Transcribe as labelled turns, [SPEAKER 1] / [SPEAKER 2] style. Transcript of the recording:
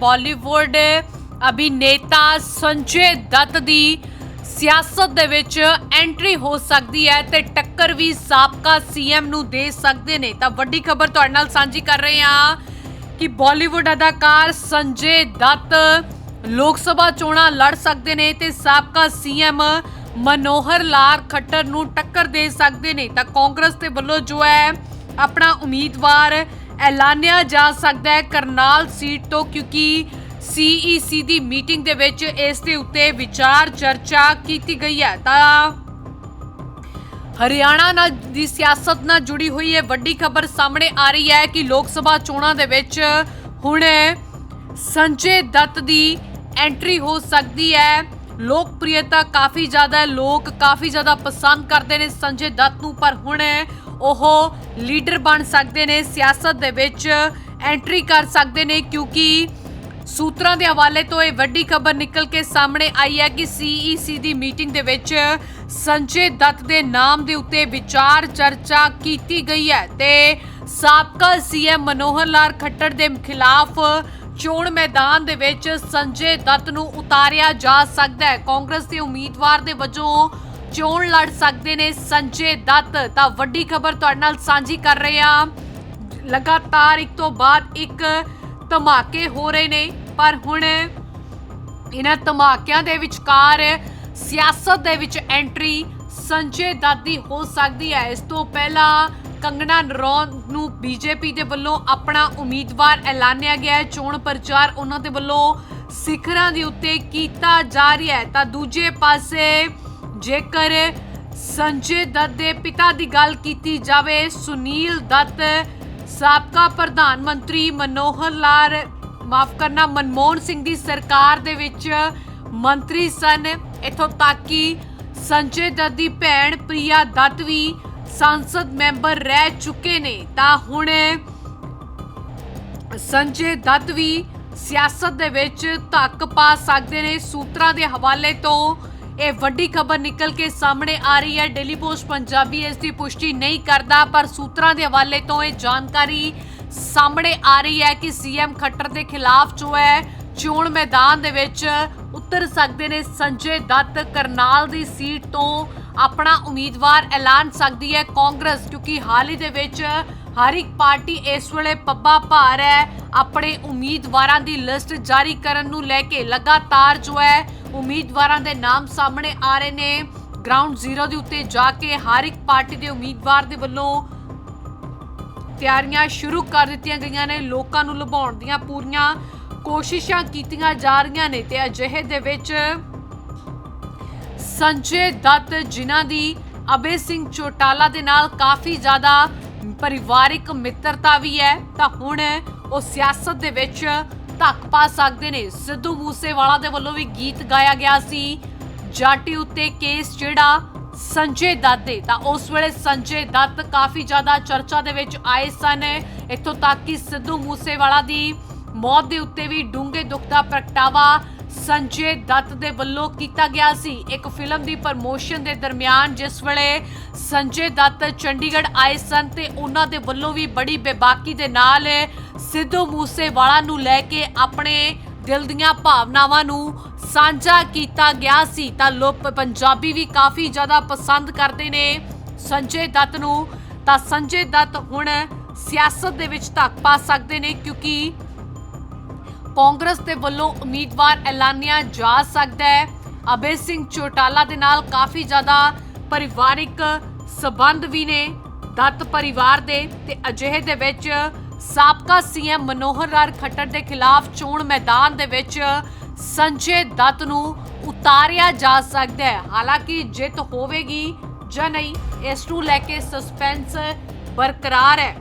[SPEAKER 1] ਬਾਲੀਵੁੱਡ ਅਭਿਨੇਤਾ ਸੰਜੇ ਦੱਤ ਦੀ ਸਿਆਸਤ ਦੇ ਵਿੱਚ ਐਂਟਰੀ ਹੋ ਸਕਦੀ ਹੈ ਤੇ ਟੱਕਰ ਵੀ ਸਾਬਕਾ ਸੀਐਮ ਨੂੰ ਦੇ ਸਕਦੇ ਨੇ। ਤਾਂ ਵੱਡੀ ਖਬਰ ਤੁਹਾਡੇ ਨਾਲ ਸਾਂਝੀ ਕਰ ਰਹੇ ਹਾਂ ਕਿ ਬਾਲੀਵੁੱਡ ਅਦਾਕਾਰ ਸੰਜੇ ਦੱਤ ਲੋਕ ਸਭਾ ਚੋਣਾਂ ਲੜ ਸਕਦੇ ਨੇ ਤੇ ਸਾਬਕਾ ਸੀਐਮ ਮਨੋਹਰ ਲਾਲ ਖੱਟਰ ਨੂੰ ਟੱਕਰ ਦੇ ਸਕਦੇ ਨੇ। ਤਾਂ ਕਾਂਗਰਸ ਦੇ ਵੱਲੋਂ ਜੋ ਹੈ ਆਪਣਾ ਉਮੀਦਵਾਰ ਐਲਾਨਿਆ ਜਾ ਸਕਦਾ ਹੈ ਕਰਨਾਲ ਸੀਟ ਤੋਂ, ਕਿਉਂਕਿ ਸੀਈਸੀ ਦੀ ਮੀਟਿੰਗ ਦੇ ਵਿੱਚ ਇਸ ਦੇ ਉੱਤੇ ਵਿਚਾਰ ਚਰਚਾ ਕੀਤੀ ਗਈ ਹੈ। ਤਾਂ ਹਰਿਆਣਾ ਨਾਲ ਦੀ ਸਿਆਸਤ ਨਾਲ ਜੁੜੀ ਹੋਈ ਇਹ ਵੱਡੀ ਖਬਰ ਸਾਹਮਣੇ ਆ ਰਹੀ ਹੈ ਕਿ ਲੋਕ ਸਭਾ ਚੋਣਾਂ ਦੇ ਵਿੱਚ ਹੁਣ ਸੰਜੇ ਦੱਤ ਦੀ ਐਂਟਰੀ ਹੋ ਸਕਦੀ ਹੈ। ਲੋਕਪ੍ਰਿਯਤਾ ਕਾਫੀ ਜ਼ਿਆਦਾ ਹੈ, ਲੋਕ ਕਾਫੀ ਜ਼ਿਆਦਾ ਪਸੰਦ ਕਰਦੇ ਨੇ ਸੰਜੇ ਦੱਤ ਨੂੰ, ਪਰ ਹੁਣ ਉਹ ਲੀਡਰ ਬਣ ਸਕਦੇ ਨੇ, ਸਿਆਸਤ ਦੇ ਵਿੱਚ ਐਂਟਰੀ ਕਰ ਸਕਦੇ ਨੇ, ਕਿਉਂਕਿ ਸੂਤਰਾਂ ਦੇ ਹਵਾਲੇ ਤੋਂ ਇਹ ਵੱਡੀ ਖਬਰ ਨਿਕਲ ਕੇ ਸਾਹਮਣੇ ਆਈ ਹੈ ਕਿ ਸੀਈਸੀ ਦੀ ਮੀਟਿੰਗ ਦੇ ਵਿੱਚ ਸੰਜੇ ਦੱਤ ਦੇ ਨਾਮ ਦੇ ਉੱਤੇ ਵਿਚਾਰ ਚਰਚਾ ਕੀਤੀ ਗਈ ਹੈ ਤੇ ਸਾਬਕਾ ਸੀਐਮ ਮਨੋਹਰ ਲਾਲ ਖੱਟੜ ਦੇ ਖਿਲਾਫ ਚੋਣ ਮੈਦਾਨ ਦੇ ਵਿੱਚ ਸੰਜੇ ਦੱਤ ਨੂੰ ਉਤਾਰਿਆ ਜਾ ਸਕਦਾ ਹੈ। ਕਾਂਗਰਸ ਦੇ ਉਮੀਦਵਾਰ ਦੇ ਵਜੋਂ ਚੋਣ ਲੜ ਸਕਦੇ ਨੇ ਸੰਜੇ ਦੱਤ। ਤਾਂ ਵੱਡੀ ਖਬਰ ਤੁਹਾਡੇ ਨਾਲ ਸਾਂਝੀ ਕਰ ਰਹੇ ਹਾਂ। ਲਗਾਤਾਰ ਇੱਕ ਤੋਂ ਬਾਅਦ ਇੱਕ ਧਮਾਕੇ ਹੋ ਰਹੇ ਨੇ। ਪਰ ਹੁਣ ਇਹਨਾਂ ਧਮਾਕਿਆਂ ਦੇ ਵਿਚਕਾਰ ਸਿਆਸਤ ਦੇ ਵਿੱਚ ਐਂਟਰੀ ਸੰਜੇ ਦੱਤ ਦੀ ਹੋ ਸਕਦੀ ਹੈ। ਇਸ ਤੋਂ ਪਹਿਲਾਂ ਕੰਗਣਾ ਨਰੌਨ ਨੂੰ ਬੀਜੇਪੀ ਦੇ ਵੱਲੋਂ ਆਪਣਾ ਉਮੀਦਵਾਰ ਐਲਾਨਿਆ ਗਿਆ ਹੈ। ਚੋਣ ਪ੍ਰਚਾਰ ਉਹਨਾਂ ਦੇ ਵੱਲੋਂ ਸਿਖਰਾਂ ਦੇ ਉੱਤੇ ਕੀਤਾ ਜਾ ਰਿਹਾ ਹੈ। ਤਾਂ ਦੂਜੇ ਪਾਸੇ ਜੇਕਰ ਸੰਜੇ ਦੱਤ ਦੇ ਪਿਤਾ ਦੀ ਗੱਲ ਕੀਤੀ ਜਾਵੇ, ਸੁਨੀਲ ਦੱਤ ਸਾਬਕਾ ਪ੍ਰਧਾਨ ਮੰਤਰੀ ਮਨੋਹਰ ਲਾਲ, ਮਾਫ ਕਰਨਾ, ਮਨਮੋਹਨ ਸਿੰਘ ਦੀ ਸਰਕਾਰ ਦੇ ਵਿੱਚ ਮੰਤਰੀ ਸਨ। ਇਥੋਂ ਤੱਕ ਕਿ ਸੰਜੇ ਦੱਤ ਦੀ ਭੈਣ ਪ੍ਰਿਆ ਦੱਤ ਵੀ ਸੰਸਦ ਮੈਂਬਰ ਰਹਿ ਚੁੱਕੇ ਨੇ। ਤਾਂ ਹੁਣ ਸੰਜੇ ਦੱਤ ਵੀ ਸਿਆਸਤ ਦੇ ਵਿੱਚ ਧੱਕ ਪਾ ਸਕਦੇ ਨੇ। ਸੂਤਰਾਂ ਦੇ ਹਵਾਲੇ ਤੋਂ ਇਹ ਵੱਡੀ ਖਬਰ ਨਿਕਲ ਕੇ ਸਾਹਮਣੇ ਆ ਰਹੀ ਹੈ। ਡੇਲੀ ਪੋਸਟ ਪੰਜਾਬੀ ਇਸ ਦੀ ਪੁਸ਼ਟੀ ਨਹੀਂ ਕਰਦਾ, ਪਰ ਸੂਤਰਾਂ ਦੇ ਹਵਾਲੇ ਤੋਂ ਇਹ ਜਾਣਕਾਰੀ ਸਾਹਮਣੇ ਆ ਰਹੀ ਹੈ ਕਿ ਸੀਐਮ ਖੱਟਰ ਦੇ ਖਿਲਾਫ ਜੋ ਹੈ, ਚੋਣ ਮੈਦਾਨ ਦੇ ਵਿੱਚ ਉਤਰ ਸਕਦੇ ਨੇ। ਸੰਜੇ ਦੱਤ ਕਰਨਾਲ ਦੀ ਸੀਟ ਤੋਂ ਆਪਣਾ ਉਮੀਦਵਾਰ ਐਲਾਨ ਸਕਦੀ ਹੈ ਕਾਂਗਰਸ, ਕਿਉਂਕਿ ਹਾਲ ਹੀ ਦੇ ਵਿੱਚ ਹਰ ਇੱਕ ਪਾਰਟੀ ਇਸ ਵੇਲੇ ਪੱਬਾ ਭਾਰ ਹੈ। ਆਪਣੇ ਉਮੀਦਵਾਰਾਂ ਦੀ ਲਿਸਟ ਜਾਰੀ ਕਰਨ ਨੂੰ ਲੈ ਕੇ ਲਗਾਤਾਰ ਜੋ ਹੈ, ਉਮੀਦਵਾਰਾਂ ਦੇ ਨਾਮ ਸਾਹਮਣੇ ਆ ਰਹੇ ਨੇ। ਗਰਾਊਂਡ ਜ਼ੀਰੋ ਦੇ ਉੱਤੇ ਜਾ ਕੇ ਹਰ ਇੱਕ ਪਾਰਟੀ ਦੇ ਉਮੀਦਵਾਰ ਦੇ ਵੱਲੋਂ ਤਿਆਰੀਆਂ ਸ਼ੁਰੂ ਕਰ ਦਿੱਤੀਆਂ ਗਈਆਂ ਨੇ। ਲੋਕਾਂ ਨੂੰ ਲੁਭਾਉਣ ਦੀਆਂ ਪੂਰੀਆਂ ਕੋਸ਼ਿਸ਼ਾਂ ਕੀਤੀਆਂ ਜਾ ਰਹੀਆਂ ਨੇ ਤੇ ਅਜਿਹੇ ਦੇ ਵਿੱਚ ਸੰਜੇ ਦੱਤ, ਜਿਨ੍ਹਾਂ ਦੀ ਅਬੇ ਸਿੰਘ ਚੋਟਾਲਾ ਦੇ ਨਾਲ ਕਾਫੀ ਜ਼ਿਆਦਾ ਪਰਿਵਾਰਿਕ ਮਿੱਤਰਤਾ ਵੀ ਹੈ, ਤਾਂ ਹੁਣ ਉਹ ਸਿਆਸਤ ਦੇ ਵਿੱਚ ਧੱਕ ਪਾ ਸਕਦੇ ਨੇ। ਸਿੱਧੂ ਮੂਸੇਵਾਲਾ ਦੇ ਵੱਲੋਂ ਵੀ ਗੀਤ ਗਾਇਆ ਗਿਆ ਸੀ, ਜਾਟੀ ਉੱਤੇ ਕੇਸ ਜਿਹੜਾ ਸੰਜੇ ਦੱਤ ਦੇ। ਤਾਂ ਉਸ ਵੇਲੇ ਸੰਜੇ ਦੱਤ ਕਾਫੀ ਜ਼ਿਆਦਾ ਚਰਚਾ ਦੇ ਵਿੱਚ ਆਏ ਸਨ। ਇੱਥੋਂ ਤੱਕ ਕਿ ਸਿੱਧੂ ਮੂਸੇਵਾਲਾ ਦੀ ਮੌਤ ਦੇ ਉੱਤੇ ਵੀ ਡੂੰਘੇ ਦੁੱਖ ਦਾ ਪ੍ਰਗਟਾਵਾ ਸੰਜੇ ਦੱਤ ਦੇ ਵੱਲੋਂ ਕੀਤਾ ਗਿਆ ਸੀ ਇੱਕ ਫਿਲਮ ਦੀ ਪ੍ਰਮੋਸ਼ਨ ਦੇ ਦਰਮਿਆਨ, ਜਿਸ ਵੇਲੇ ਸੰਜੇ ਦੱਤ ਚੰਡੀਗੜ੍ਹ ਆਏ ਸਨ ਤੇ ਉਹਨਾਂ ਦੇ ਵੱਲੋਂ ਵੀ ਬੜੀ ਬੇਬਾਕੀ ਦੇ ਨਾਲ ਸਿੱਧੂ ਮੂਸੇਵਾਲਾ ਨੂੰ ਲੈ ਕੇ ਆਪਣੇ ਦਿਲ ਦੀਆਂ ਭਾਵਨਾਵਾਂ ਨੂੰ ਸਾਂਝਾ ਕੀਤਾ ਗਿਆ ਸੀ। ਤਾਂ ਲੋਕ ਪੰਜਾਬੀ ਵੀ ਕਾਫੀ ਜ਼ਿਆਦਾ ਪਸੰਦ ਕਰਦੇ ਨੇ ਸੰਜੇ ਦੱਤ ਨੂੰ। ਤਾਂ ਸੰਜੇ ਦੱਤ ਹੁਣ ਸਿਆਸਤ ਦੇ ਵਿੱਚ ਧੱਕ ਪਾ ਸਕਦੇ ਨੇ ਕਿਉਂਕਿ ਕਾਂਗਰਸ ਦੇ ਵੱਲੋਂ ਉਮੀਦਵਾਰ ਐਲਾਨਿਆ ਜਾ ਸਕਦਾ ਹੈ। ਅਬੇ ਸਿੰਘ ਚੋਟਾਲਾ ਦੇ ਨਾਲ ਕਾਫੀ ਜ਼ਿਆਦਾ ਪਰਿਵਾਰਿਕ ਸਬੰਧ ਵੀ ਨੇ, ਦੱਤ ਪਰਿਵਾਰ ਦੇ ਤੇ ਅਜਿਹੇ ਦੇ ਵਿੱਚ ਸਾਬਕਾ ਸੀਐਮ ਮਨੋਹਰ ਲਾਲ ਖੱਟਰ ਦੇ ਖਿਲਾਫ ਚੋਣ ਮੈਦਾਨ ਦੇ ਵਿੱਚ ਸੰਜੇ ਦੱਤ ਨੂੰ ਉਤਾਰਿਆ ਜਾ ਸਕਦਾ ਹੈ। ਹਾਲਾਂਕਿ ਜਿੱਤ ਹੋਵੇਗੀ ਜਾਂ ਨਹੀਂ, ਇਸ ਨੂੰ ਲੈ ਕੇ ਸਸਪੈਂਸ ਬਰਕਰਾਰ ਹੈ।